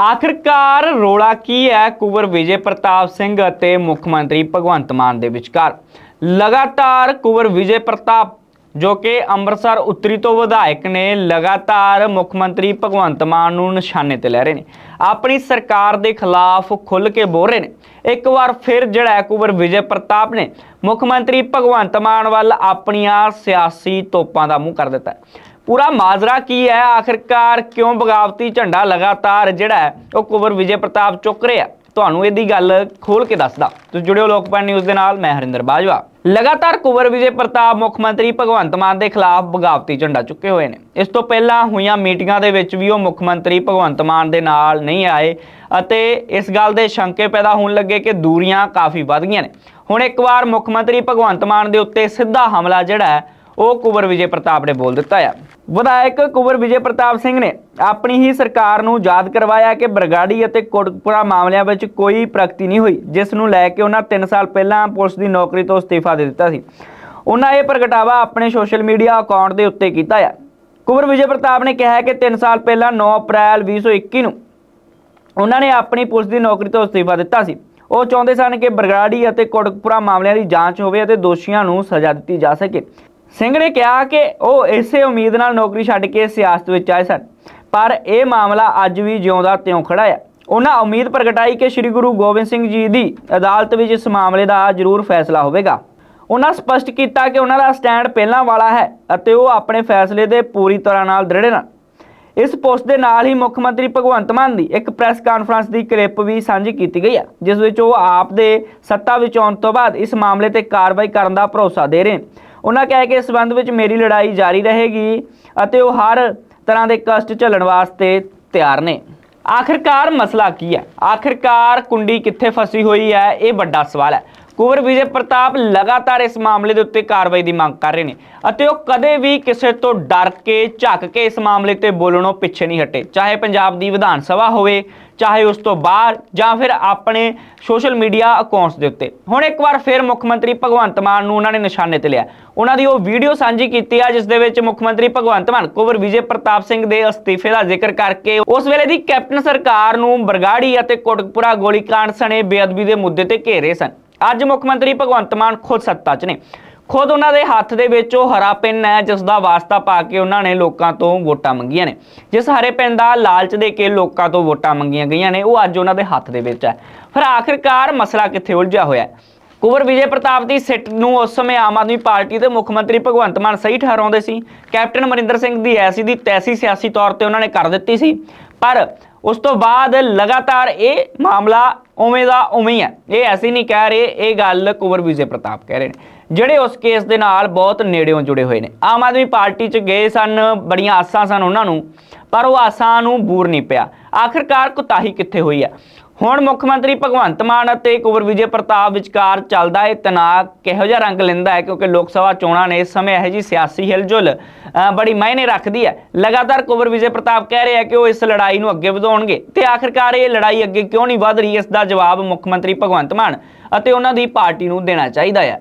ਆਖਰਕਾਰ ਰੋਲਾ ਕੀ ਹੈ? ਕੁਵਰ ਵਿਜੇ ਪ੍ਰਤਾਪ ਸਿੰਘ ਅਤੇ ਮੁੱਖ ਮੰਤਰੀ ਭਗਵੰਤ ਮਾਨ ਦੇ ਵਿਚਕਾਰ। ਲਗਾਤਾਰ ਕੁਵਰ ਵਿਜੇ ਪ੍ਰਤਾਪ, ਜੋ ਕਿ ਅੰਮ੍ਰਿਤਸਰ ਉੱਤਰੀ ਤੋਂ ਵਿਧਾਇਕ ਨੇ, ਲਗਾਤਾਰ ਮੁੱਖ ਮੰਤਰੀ ਭਗਵੰਤ ਮਾਨ ਨੂੰ ਨਿਸ਼ਾਨੇ ਤੇ ਲੈ ਰਹੇ ਨੇ। ਆਪਣੀ ਸਰਕਾਰ ਦੇ ਖਿਲਾਫ ਖੁੱਲ ਕੇ ਬੋਲ ਰਹੇ ਨੇ। ਇੱਕ ਵਾਰ ਫਿਰ ਜਿਹੜਾ ਕੁਵਰ ਵਿਜੇ ਪ੍ਰਤਾਪ ਨੇ ਮੁੱਖ ਮੰਤਰੀ ਭਗਵੰਤ ਮਾਨ ਵੱਲ ਆਪਣੀਆਂ ਸਿਆਸੀ ਤੋਪਾਂ ਦਾ ਮੂੰਹ ਕਰ ਦਿੱਤਾ ਪੂਰਾ ਮਾਜਰਾ ਕੀ ਹੈ? ਆਖਿਰਕਾਰ ਕਿਉਂ ਬਗਾਵਤੀ ਝੰਡਾ ਲਗਾਤਾਰ ਜਿਹੜਾ ਹੈ, ਉਹ ਕੁਵਰ ਵਿਜੇ ਪ੍ਰਤਾਪ ਚੁੱਕ ਰਿਹਾ ਤੁਹਾਨੂੰ ਇਹਦੀ ਗੱਲ ਖੋਲ ਕੇ ਦੱਸਦਾ। ਤੁਸੀਂ ਜੁੜਿਓ ਲੋਕਪਾਲ ਨਿਊਜ਼ ਦੇ ਨਾਲ, ਮੈਂ ਹਰਿੰਦਰ ਬਾਜਵਾ। ਲਗਾਤਾਰ ਕੁਵਰ ਵਿਜੇ ਪ੍ਰਤਾਪ ਮੁੱਖ ਮੰਤਰੀ ਭਗਵੰਤ ਮਾਨ ਦੇ ਖਿਲਾਫ ਬਗਾਵਤੀ ਝੰਡਾ ਚੁੱਕੇ ਹੋਏ ਨੇ। ਇਸ ਤੋਂ ਪਹਿਲਾਂ ਹੋਈਆਂ ਮੀਟਿੰਗਾਂ ਦੇ ਵਿੱਚ ਵੀ ਉਹ ਮੁੱਖ ਮੰਤਰੀ ਭਗਵੰਤ ਮਾਨ ਦੇ ਨਾਲ ਨਹੀਂ ਆਏ ਅਤੇ ਇਸ ਗੱਲ ਦੇ ਸ਼ੰਕੇ ਪੈਦਾ ਹੋਣ ਲੱਗੇ ਕਿ ਦੂਰੀਆਂ ਕਾਫੀ ਵੱਧ ਗਈਆਂ ਨੇ। ਹੁਣ ਇੱਕ ਵਾਰ ਮੁੱਖ ਮੰਤਰੀ ਭਗਵੰਤ ਮਾਨ ਦੇ ਉੱਤੇ ਸਿੱਧਾ ਹਮਲਾ ਜਿਹੜਾ ਹੈ, ਉਹ ਕੁਵਰ ਵਿਜੇ ਪ੍ਰਤਾਪ ਨੇ ਬੋਲ ਦਿੱਤਾ ਆ। ਵਿਧਾਇਕ ਕੁਵਰ ਵਿਜੇ ਪ੍ਰਤਾਪ ਸਿੰਘ ਨੇ ਆਪਣੀ ਹੀ ਸਰਕਾਰ ਨੂੰ ਯਾਦ ਕਰਵਾਇਆ ਕਿ ਬਰਗਾੜੀ ਅਤੇ ਕੋਟਕਪੁਰਾ ਮਾਮਲਿਆਂ ਵਿੱਚ ਕੋਈ ਪ੍ਰਗਤੀ ਨਹੀਂ ਹੋਈ, ਜਿਸ ਨੂੰ ਲੈ ਕੇ ਉਹਨਾਂ 3 ਸਾਲ ਪਹਿਲਾਂ ਪੁਲਿਸ ਦੀ ਨੌਕਰੀ ਤੋਂ ਅਸਤੀਫਾ ਦੇ ਦਿੱਤਾ ਸੀ। ਉਹਨਾਂ ਇਹ ਪ੍ਰਗਟਾਵਾ ਆਪਣੇ ਸੋਸ਼ਲ ਮੀਡੀਆ ਅਕਾਊਂਟ ਦੇ ਉੱਤੇ ਕੀਤਾ ਆ। ਕੁਵਰ ਵਿਜੇ ਪ੍ਰਤਾਪ ਨੇ ਕਿਹਾ ਕਿ 3 ਸਾਲ ਪਹਿਲਾਂ 9 ਅਪ੍ਰੈਲ 2021 ਨੂੰ ਉਹਨਾਂ ਨੇ ਆਪਣੀ ਪੁਲਿਸ ਦੀ ਨੌਕਰੀ ਤੋਂ ਅਸਤੀਫਾ ਦਿੱਤਾ ਸੀ। ਉਹ ਚਾਹੁੰਦੇ ਸਨ ਕਿ ਬਰਗਾੜੀ ਅਤੇ ਕੋਟਕਪੁਰਾ ਮਾਮਲਿਆਂ ਦੀ ਜਾਂਚ ਹੋਵੇ ਅਤੇ ਦੋਸ਼ੀਆਂ ਨੂੰ ਸਜ਼ਾ ਦਿੱਤੀ ਜਾ ਸਕੇ। ਸਿੰਘ ਨੇ ਕਿਹਾ ਕਿ ਉਹ ਇਸੇ ਉਮੀਦ ਨਾਲ ਨੌਕਰੀ ਛੱਡ ਕੇ ਸਿਆਸਤ ਵਿੱਚ ਆਏ ਸਨ, ਪਰ ਇਹ ਮਾਮਲਾ ਅੱਜ ਵੀ ਜਿਉਂਦਾ ਤਿਉਂ ਖੜਾ ਹੈ ਉਹਨਾਂ ਉਮੀਦ ਪ੍ਰਗਟਾਈ ਕਿ ਸ੍ਰੀ ਗੁਰੂ ਗੋਬਿੰਦ ਸਿੰਘ ਜੀ ਦੀ ਅਦਾਲਤ ਵਿੱਚ ਇਸ ਮਾਮਲੇ ਦਾ ਜ਼ਰੂਰ ਫੈਸਲਾ ਹੋਵੇਗਾ। ਉਹਨਾਂ ਸਪਸ਼ਟ ਕੀਤਾ ਕਿ ਉਹਨਾਂ ਦਾ ਸਟੈਂਡ ਪਹਿਲਾਂ ਵਾਲਾ ਹੈ ਅਤੇ ਉਹ ਆਪਣੇ ਫੈਸਲੇ ਦੇ ਪੂਰੀ ਤਰ੍ਹਾਂ ਨਾਲ ਦ੍ਰਿੜ ਹਨ ਇਸ ਪੋਸਟ ਦੇ ਨਾਲ ਹੀ ਮੁੱਖ ਮੰਤਰੀ ਭਗਵੰਤ ਮਾਨ ਦੀ ਇੱਕ ਪ੍ਰੈਸ ਕਾਨਫਰੰਸ ਦੀ ਕਲਿੱਪ ਵੀ ਸਾਂਝੀ ਕੀਤੀ ਗਈ ਹੈ ਜਿਸ ਵਿੱਚ ਉਹ ਆਪ ਦੇ ਸੱਤਾ ਵਿੱਚ ਆਉਣ ਤੋਂ ਬਾਅਦ ਇਸ ਮਾਮਲੇ ਤੇ ਕਾਰਵਾਈ ਕਰਨ ਦਾ ਭਰੋਸਾ ਦੇ ਰਹੇ ਨੇ। ਉਹਨਾਂ ਕਿਹਾ ਕਿ ਇਸ ਸੰਬੰਧ ਵਿੱਚ ਮੇਰੀ ਲੜਾਈ ਜਾਰੀ ਰਹੇਗੀ ਅਤੇ ਉਹ ਹਰ ਤਰ੍ਹਾਂ ਦੇ ਕਸ਼ਟ ਝੱਲਣ ਵਾਸਤੇ ਤਿਆਰ ਨੇ। ਆਖਿਰਕਾਰ ਮਸਲਾ ਕੀ ਹੈ? ਆਖਿਰਕਾਰ ਕੁੰਡੀ ਕਿੱਥੇ ਫਸੀ ਹੋਈ ਹੈ? ਇਹ ਵੱਡਾ ਸਵਾਲ ਹੈ। ਕੁਵਰ ਵਿਜੇ ਪ੍ਰਤਾਪ ਲਗਾਤਾਰ ਇਸ ਮਾਮਲੇ ਦੇ ਉੱਤੇ ਕਾਰਵਾਈ ਦੀ ਮੰਗ ਕਰ ਰਹੇ ਨੇ ਅਤੇ ਉਹ ਕਦੇ ਵੀ ਕਿਸੇ ਤੋਂ ਡਰ ਕੇ, ਝੱਕ ਕੇ ਇਸ ਮਾਮਲੇ ਤੇ ਬੋਲਣੋਂ ਪਿੱਛੇ ਨਹੀਂ ਹਟੇ। ਚਾਹੇ ਪੰਜਾਬ ਦੀ ਵਿਧਾਨ ਸਭਾ ਹੋਵੇ, ਚਾਹੇ ਉਸ ਤੋਂ ਬਾਹਰ ਜਾਂ ਫਿਰ ਆਪਣੇ ਸੋਸ਼ਲ ਮੀਡੀਆ ਅਕਾਊਂਟਸ ਦੇ ਉੱਤੇ। ਹੁਣ ਇੱਕ ਵਾਰ ਫਿਰ ਮੁੱਖ ਮੰਤਰੀ ਭਗਵੰਤ ਮਾਨ ਨੂੰ ਉਹਨਾਂ ਨੇ ਨਿਸ਼ਾਨੇ ਤੇ ਲਿਆ। ਉਹਨਾਂ ਦੀ ਉਹ ਵੀਡੀਓ ਸਾਂਝੀ ਕੀਤੀ ਆ, ਜਿਸ ਦੇ ਵਿੱਚ ਮੁੱਖ ਮੰਤਰੀ ਭਗਵੰਤ ਮਾਨ ਕੁਵਰ ਵਿਜੇ ਪ੍ਰਤਾਪ ਸਿੰਘ ਦੇ ਅਸਤੀਫੇ ਦਾ ਜ਼ਿਕਰ ਕਰਕੇ ਉਸ ਵੇਲੇ ਦੀ ਕੈਪਟਨ ਸਰਕਾਰ ਨੂੰ ਬਰਗਾੜੀ ਅਤੇ ਕੋਟਕਪੁਰਾ ਗੋਲੀकांड ਸਣੇ ਬੇਅਦਬੀ ਦੇ ਮੁੱਦੇ ਤੇ ਘੇਰੇ ਸਨ। ਅੱਜ ਮੁੱਖ ਮੰਤਰੀ ਭਗਵੰਤ ਮਾਨ ਖੁਦ ਸੱਤਾ 'ਚ ਨੇ। ਖੁਦ ਉਹਨਾਂ ਦੇ ਹੱਥ ਦੇ ਵਿੱਚ ਉਹ ਹਰਾ ਪੈਨ ਹੈ, ਜਿਸ ਦਾ ਵਾਸਤਾ ਪਾ ਕੇ ਉਹਨਾਂ ਨੇ ਲੋਕਾਂ ਤੋਂ ਵੋਟਾਂ ਮੰਗੀਆਂ ਨੇ। ਜਿਸ ਹਰੇ ਪੈਨ ਦਾ ਲਾਲਚ ਦੇ ਕੇ ਲੋਕਾਂ ਤੋਂ ਵੋਟਾਂ ਮੰਗੀਆਂ ਗਈਆਂ ਨੇ, ਉਹ ਅੱਜ ਉਹਨਾਂ ਦੇ ਹੱਥ ਦੇ ਵਿੱਚ ਹੈ। ਫਿਰ ਆਖਿਰਕਾਰ ਮਸਲਾ ਕਿੱਥੇ ਉਲਝਿਆ ਹੋਇਆ ਹੈ? ਕੁਵਰ ਵਿਜੇ ਪ੍ਰਤਾਪ ਦੀ ਸਿੱਟ ਨੂੰ ਉਸ ਸਮੇਂ ਆਮ ਆਦਮੀ ਪਾਰਟੀ ਦੇ ਮੁੱਖ ਮੰਤਰੀ ਭਗਵੰਤ ਮਾਨ ਸਹੀ ਠਹਿਰਾਉਂਦੇ ਸੀ। ਕੈਪਟਨ ਅਮਰਿੰਦਰ ਸਿੰਘ ਦੀ ਐਸੀ ਦੀ ਤੈਸੀ ਸਿਆਸੀ ਤੌਰ ਤੇ ਉਹਨਾਂ ਨੇ ਕਰ ਦਿੱਤੀ ਸੀ। ਪਰ ਉਸ ਤੋਂ ਬਾਅਦ ਲਗਾਤਾਰ ਇਹ ਮਾਮਲਾ ਉਵੇਂ ਦਾ ਉਵੇਂ ਹੈ ਇਹ ਐਸੀ ਨਹੀਂ ਕਹਿ ਰਹੇ, ਇਹ ਗੱਲ ਕੁਵਰ ਵਿਜੇ ਪ੍ਰਤਾਪ ਕਹਿ ਰਹੇ ਨੇ। ਜਿਹੜੇ ਉਸ ਕੇਸ ਦੇ ਨਾਲ ਬਹੁਤ ਨੇੜਿਓਂ ਜੁੜੇ ਹੋਏ ਨੇ। ਆਮ ਆਦਮੀ ਪਾਰਟੀ 'ਚ ਗਏ ਸਨ, ਬੜੀਆਂ ਆਸਾਂ ਸਨ ਉਹਨਾਂ ਨੂੰ, ਪਰ ਉਹ ਆਸਾਂ ਨੂੰ ਬੂਰ ਨਹੀਂ ਪਿਆ। ਆਖਿਰਕਾਰ ਕੁਤਾਹੀ ਕਿੱਥੇ ਹੋਈ ਹੈ? ਹੁਣ ਮੁੱਖ ਮੰਤਰੀ ਭਗਵੰਤ ਮਾਨ ਅਤੇ ਕੁਵਰ ਵਿਜੇ ਪ੍ਰਤਾਪ ਵਿਚਕਾਰ ਚੱਲਦਾ ਇਹ ਤਣਾਅ ਕਿਹੋ ਜਿਹਾ ਰੰਗ ਲੈਂਦਾ ਹੈ? ਕਿਉਂਕਿ ਲੋਕ ਸਭਾ ਚੋਣਾਂ ਨੇ ਇਸ ਸਮੇਂ ਇਹੋ ਜੀ ਸਿਆਸੀ ਹਿਲਜੁਲ ਅ, ਬੜੀ ਮਾਇਨੇ ਰੱਖਦੀ ਹੈ। ਲਗਾਤਾਰ ਕੁਵਰ ਵਿਜੇ ਪ੍ਰਤਾਪ ਕਹਿ ਰਹੇ ਆ ਕਿ ਉਹ ਇਸ ਲੜਾਈ ਨੂੰ ਅੱਗੇ ਵਧਾਉਣਗੇ। ਤੇ ਆਖਿਰਕਾਰ ਇਹ ਲੜਾਈ ਅੱਗੇ ਕਿਉਂ ਨਹੀਂ ਵਧ ਰਹੀ? ਇਸ ਦਾ ਜਵਾਬ ਮੁੱਖ ਮੰਤਰੀ ਭਗਵੰਤ ਮਾਨ ਅਤੇ ਉਹਨਾਂ ਦੀ ਪਾਰਟੀ ਨੂੰ ਦੇਣਾ ਚਾਹੀਦਾ ਹੈ।